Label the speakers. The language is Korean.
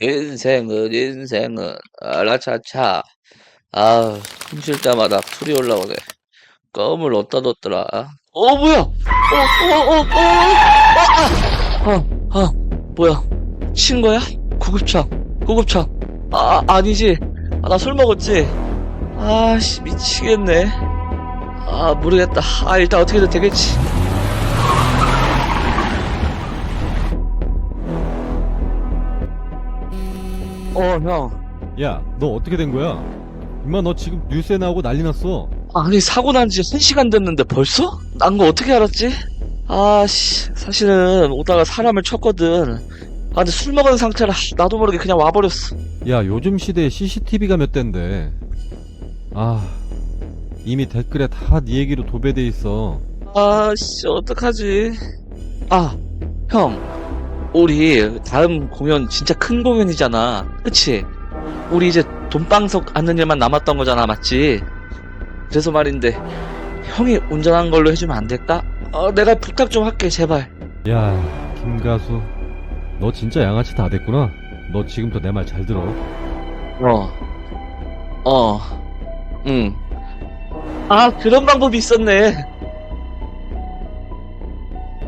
Speaker 1: 인생은 인생은 아라차차 아 숨쉴 때마다 풀이 올라오네 껌을 어디다 뒀더라 어 뭐야 어어어어어어어 뭐야 친 거야 구급차 구급차 아 아니지 아, 나 술 먹었지 아씨 미치겠네 아 모르겠다 아 일단 어떻게든 되겠지 어 형
Speaker 2: 야, 너 어떻게 된 거야? 임마, 너 지금 뉴스에 나오고 난리 났어.
Speaker 1: 아니 사고 난 지 3시간 됐는데 벌써? 난 거 어떻게 알았지? 아 씨 사실은 오다가 사람을 쳤거든 아 근데 술 먹은 상태라 나도 모르게 그냥 와버렸어
Speaker 2: 야, 요즘 시대에 CCTV가 몇 대인데. 아, 이미 댓글에 다 네 얘기로 도배돼 있어.
Speaker 1: 아 씨 어떡하지 아 형 우리 다음 공연 진짜 큰 공연이잖아 그치? 우리 이제 돈방석 앉는 일만 남았던 거잖아 맞지? 그래서 말인데 형이 운전한 걸로 해주면 안 될까? 어, 내가 부탁 좀 할게 제발
Speaker 2: 야, 김가수. 너 진짜 양아치 다 됐구나. 너 지금부터 내 말 잘 들어.
Speaker 1: 어, 어, 응. 아, 그런 방법이 있었네.